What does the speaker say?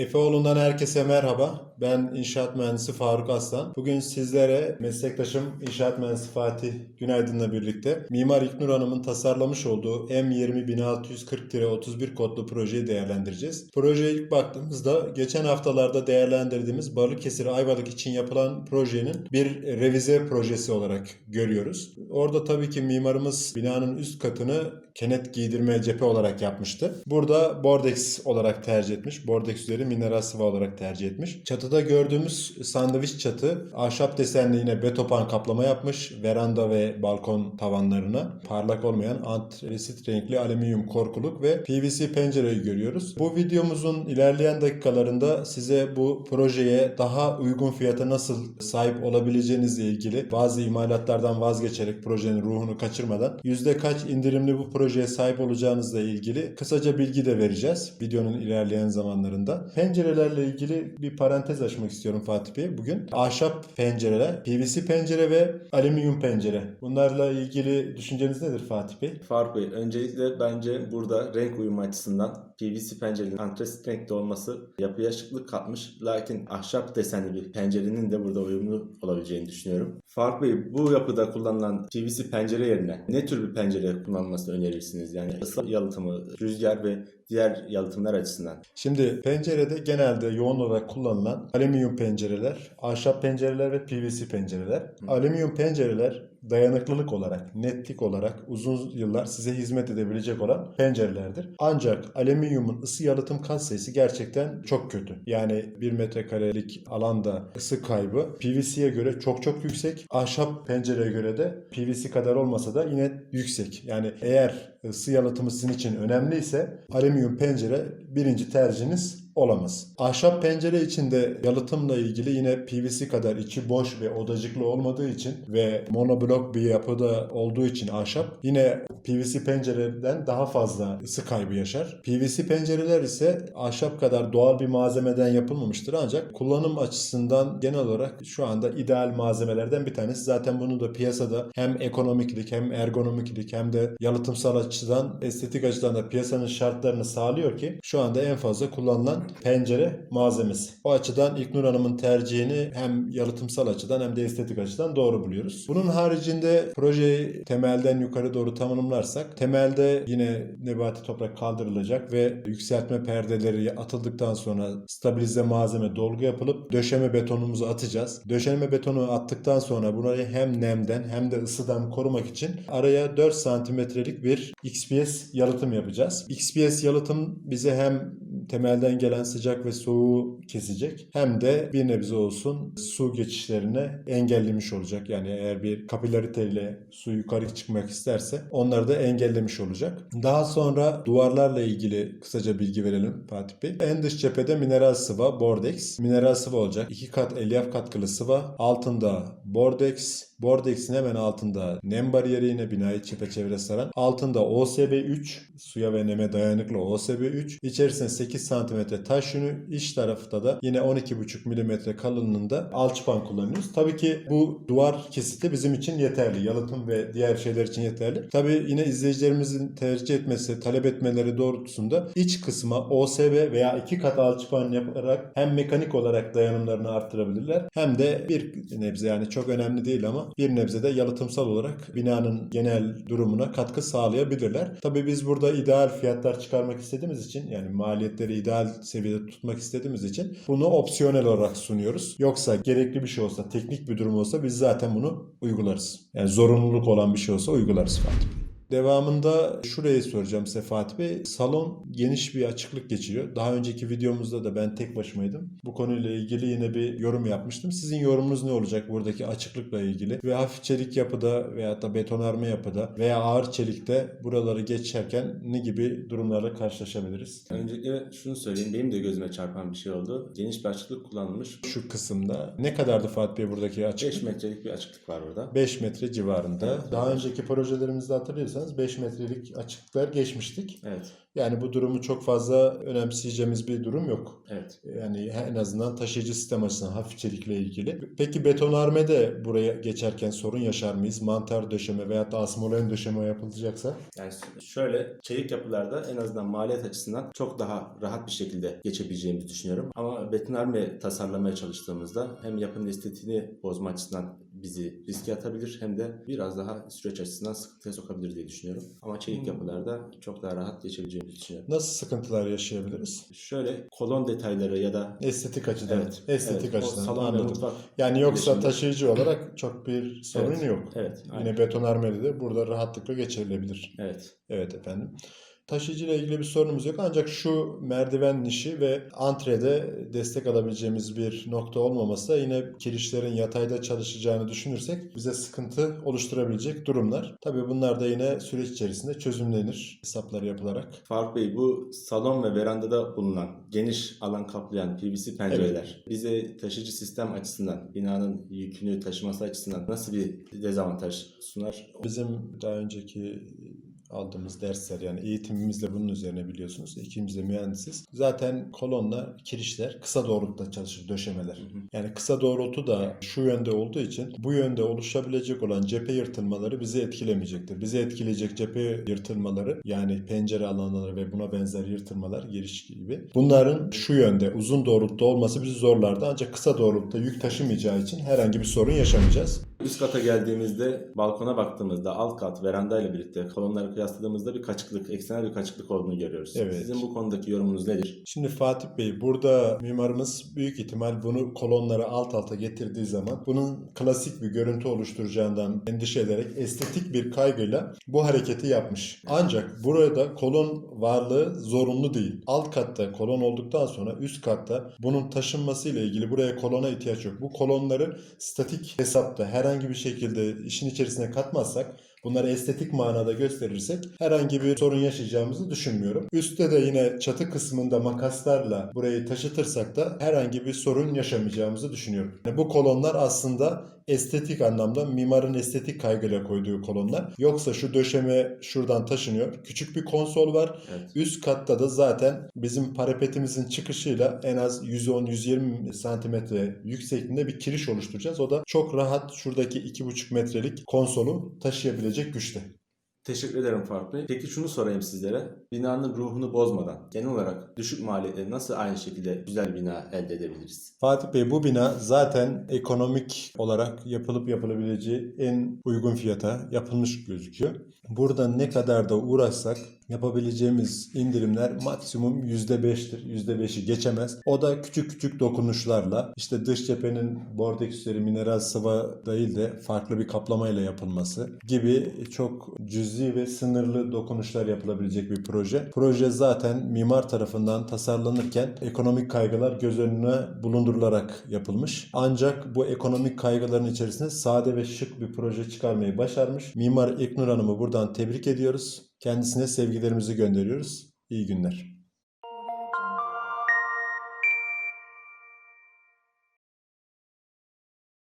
Efeoğlu'ndan herkese merhaba. Ben inşaat mühendisi Faruk Aslan. Bugün sizlere meslektaşım inşaat mühendisi Fatih Günaydın'la birlikte Mimar İknur Hanım'ın tasarlamış olduğu M20 kodlu projeyi değerlendireceğiz. Projeye ilk baktığımızda geçen haftalarda değerlendirdiğimiz Balıkesir Ayvalık için yapılan projenin bir revize projesi olarak görüyoruz. Orada tabii ki mimarımız binanın üst katını kenet giydirme cephe olarak yapmıştı. Burada Bordex olarak tercih etmiş. Bordex üzeri mineral sıva olarak tercih etmiş. Çatıda gördüğümüz sandviç çatı ahşap desenli yine betopan kaplama yapmış. Veranda ve balkon tavanlarına parlak olmayan antresit renkli alüminyum korkuluk ve PVC pencereyi görüyoruz. Bu videomuzun ilerleyen dakikalarında size bu projeye daha uygun fiyata nasıl sahip olabileceğinizle ilgili bazı imalatlardan vazgeçerek projenin ruhunu kaçırmadan yüzde kaç indirimli bu projeye sahip olacağınızla ilgili kısaca bilgi de vereceğiz videonun ilerleyen zamanlarında. Pencerelerle ilgili bir parantez açmak istiyorum Fatih Bey bugün. Ahşap pencereler, PVC pencere ve alüminyum pencere. Bunlarla ilgili düşünceniz nedir Fatih Bey? Faruk Bey, öncelikle bence burada renk uyumu açısından PVC pencerenin antresit renkte olması yapıya şıklık katmış. Lakin ahşap desenli bir pencerenin de burada uyumlu olabileceğini düşünüyorum. Faruk Bey, bu yapıda kullanılan PVC pencere yerine ne tür bir pencere kullanılmasını önerirsiniz? Yani ısı yalıtımı, rüzgar ve diğer yalıtımlar açısından. Şimdi pencerede genelde yoğun olarak kullanılan alüminyum pencereler, ahşap pencereler ve PVC pencereler. Alüminyum pencereler dayanıklılık olarak, netlik olarak uzun yıllar size hizmet edebilecek olan pencerelerdir. Ancak alüminyumun ısı yalıtım katsayısı gerçekten çok kötü. Yani 1 metrekarelik alanda ısı kaybı PVC'ye göre çok çok yüksek. Ahşap pencereye göre de PVC kadar olmasa da yine yüksek. Yani eğer ısı yalıtımı sizin için önemliyse alüminyum pencere birinci tercihiniz olamaz. Ahşap pencere içinde yalıtımla ilgili yine PVC kadar içi boş ve odacıklı olmadığı için ve monoblok bir yapıda olduğu için ahşap yine PVC pencereden daha fazla ısı kaybı yaşar. PVC pencereler ise ahşap kadar doğal bir malzemeden yapılmamıştır ancak kullanım açısından genel olarak şu anda ideal malzemelerden bir tanesi. Zaten bunu da piyasada hem ekonomiklik hem ergonomiklik hem de yalıtımsal açıdan estetik açıdan da piyasanın şartlarını sağlıyor ki şu anda en fazla kullanılan pencere malzemesi. O açıdan İlknur Hanım'ın tercihini hem yalıtımsal açıdan hem de estetik açıdan doğru buluyoruz. Bunun haricinde projeyi temelden yukarı doğru tanımlarsak temelde yine nebati toprak kaldırılacak ve yükseltme perdeleri atıldıktan sonra stabilize malzeme dolgu yapılıp döşeme betonumuzu atacağız. Döşeme betonu attıktan sonra burayı hem nemden hem de ısıdan korumak için araya 4 santimetrelik bir XPS yalıtım yapacağız. XPS yalıtım bize hem temelden gelen sıcak ve soğuğu kesecek hem de bir nebze olsun su geçişlerini engellemiş olacak. Yani eğer bir kapilariteyle su yukarı çıkmak isterse onları da engellemiş olacak. Daha sonra duvarlarla ilgili kısaca bilgi verelim Fatih Bey. En dış cephede mineral sıva, bordex. Mineral sıva olacak. iki kat elyaf katkılı sıva. Altında bordex, Bordex'in hemen altında nem bariyeri yine binayı çepeçevre saran. Altında OSB3 suya ve neme dayanıklı OSB3. İçerisinde 8 cm taş yünü. İç tarafta da yine 12,5 mm kalınlığında alçıpan kullanıyoruz. Tabii ki bu duvar kesiti bizim için yeterli. Yalıtım ve diğer şeyler için yeterli. Tabii yine izleyicilerimizin tercih etmesi, talep etmeleri doğrultusunda iç kısma OSB veya iki kat alçıpan yaparak hem mekanik olarak dayanımlarını arttırabilirler hem de bir nebze yani çok önemli değil ama bir nebze de yalıtımsal olarak binanın genel durumuna katkı sağlayabilirler. Tabii biz burada ideal fiyatlar çıkarmak istediğimiz için yani maliyetleri ideal seviyede tutmak istediğimiz için bunu opsiyonel olarak sunuyoruz. Yoksa gerekli bir şey olsa, teknik bir durum olsa biz zaten bunu uygularız. Yani zorunluluk olan bir şey olsa uygularız Fatih Bey. Devamında şurayı soracağım Fatih Bey. Salon geniş bir açıklık geçiriyor. Daha önceki videomuzda da ben tek başımaydım. Bu konuyla ilgili yine bir yorum yapmıştım. Sizin yorumunuz ne olacak buradaki açıklıkla ilgili? Ve hafif çelik yapıda veya da betonarme yapıda veya ağır çelikte buraları geçerken ne gibi durumlarla karşılaşabiliriz? Öncelikle şunu söyleyeyim, benim de gözüme çarpan bir şey oldu. Geniş bir açıklık kullanılmış. Şu kısımda ne kadardı Fatih Bey buradaki açıklık? 5 metrelik bir açıklık var burada. 5 metre civarında. Evet, Daha önceki projelerimizde hatırlıyorsanız hatırlarsanız 5 metrelik açıklıklar geçmiştik. Evet. Yani bu durumu çok fazla önemseyeceğimiz bir durum yok. Evet. Yani en azından taşıyıcı sistem açısından hafifçelikle ilgili. Peki betonarme de buraya geçerken sorun yaşar mıyız? Mantar döşeme veyahut da asmolen döşeme yapılacaksa? Yani şöyle çelik yapılarda en azından maliyet açısından çok daha rahat bir şekilde geçebileceğimizi düşünüyorum. Ama betonarme tasarlamaya çalıştığımızda hem yapının estetiğini bozma açısından bizi riske atabilir hem de biraz daha süreç açısından sıkıntıya sokabilir diye düşünüyorum. Ama çelik Hmm. yapılarda çok daha rahat geçebileceğimizi düşünüyorum. Nasıl sıkıntılar yaşayabiliriz? Şöyle kolon detayları ya da Estetik açıdan. evet, Estetik evet, açıdan. salon Anladım. mutfak Yani yoksa Birleşimde- taşıyıcı olarak çok bir sorun Evet, yok. Evet. aynen. Yine betonarmede de burada rahatlıkla geçirilebilir. Evet. Evet efendim. Taşıyıcıyla ilgili bir sorunumuz yok ancak şu merdiven nişi ve antrede destek alabileceğimiz bir nokta olmaması da yine kirişlerin yatayda çalışacağını düşünürsek bize sıkıntı oluşturabilecek durumlar. Tabii bunlar da yine süreç içerisinde çözümlenir hesaplar yapılarak. Faruk Bey bu salon ve verandada bulunan geniş alan kaplayan PVC pencereler bize taşıcı sistem açısından binanın yükünü taşıması açısından nasıl bir dezavantaj sunar? Bizim daha önceki aldığımız dersler yani eğitimimizle bunun üzerine biliyorsunuz. İkimiz de mühendisiz. Zaten kolonla kirişler kısa doğrultuda çalışır döşemeler. Yani kısa doğrultu da şu yönde olduğu için bu yönde oluşabilecek olan cephe yırtılmaları bizi etkilemeyecektir. Bizi etkileyecek cephe yırtılmaları yani pencere alanları ve buna benzer yırtılmalar giriş gibi. Bunların şu yönde uzun doğrultuda olması bizi zorlardı. Ancak kısa doğrultuda yük taşımayacağı için herhangi bir sorun yaşamayacağız. Üst kata geldiğimizde balkona baktığımızda alt kat veranda ile birlikte kolonları kıyasladığımızda bir kaçıklık, eksenel bir kaçıklık olduğunu görüyoruz. Evet. Sizin bu konudaki yorumunuz nedir? Şimdi Fatih Bey burada mimarımız büyük ihtimal bunu kolonlara alt alta getirdiği zaman bunun klasik bir görüntü oluşturacağından endişe ederek estetik bir kaygıyla bu hareketi yapmış. Ancak burada kolon varlığı zorunlu değil. Alt katta kolon olduktan sonra üst katta bunun taşınması ile ilgili buraya kolona ihtiyaç yok. Bu kolonları statik hesapta herhangi bir şekilde işin içerisine katmazsak Bunları estetik manada gösterirsek herhangi bir sorun yaşayacağımızı düşünmüyorum. Üstte de yine çatı kısmında makaslarla burayı taşıtırsak da herhangi bir sorun yaşamayacağımızı düşünüyorum. Yani bu kolonlar aslında estetik anlamda mimarın estetik kaygıyla koyduğu kolonlar. Yoksa şu döşeme şuradan taşınıyor. Küçük bir konsol var. Evet. Üst katta da zaten bizim parapetimizin çıkışıyla en az 110-120 santimetre yüksekliğinde bir kiriş oluşturacağız. O da çok rahat şuradaki 2,5 metrelik konsolu taşıyabilecek güçte. Teşekkür ederim Faruk Bey. Peki şunu sorayım sizlere. Binanın ruhunu bozmadan genel olarak düşük maliyetle nasıl aynı şekilde güzel bina elde edebiliriz? Fatih Bey bu bina zaten ekonomik olarak yapılıp yapılabileceği en uygun fiyata yapılmış gözüküyor. Burada ne kadar da uğraşsak yapabileceğimiz indirimler maksimum %5'tir. %5'i geçemez. O da küçük küçük dokunuşlarla işte dış cephenin bordeküsleri mineral sıva değil de farklı bir kaplamayla yapılması gibi çok cüzi ve sınırlı dokunuşlar yapılabilecek bir proje. Proje zaten mimar tarafından tasarlanırken ekonomik kaygılar göz önüne bulundurularak yapılmış. Ancak bu ekonomik kaygıların içerisinde sade ve şık bir proje çıkarmayı başarmış. Mimar İknur Hanım'ı buradan tebrik ediyoruz. Kendisine sevgilerimizi gönderiyoruz. İyi günler.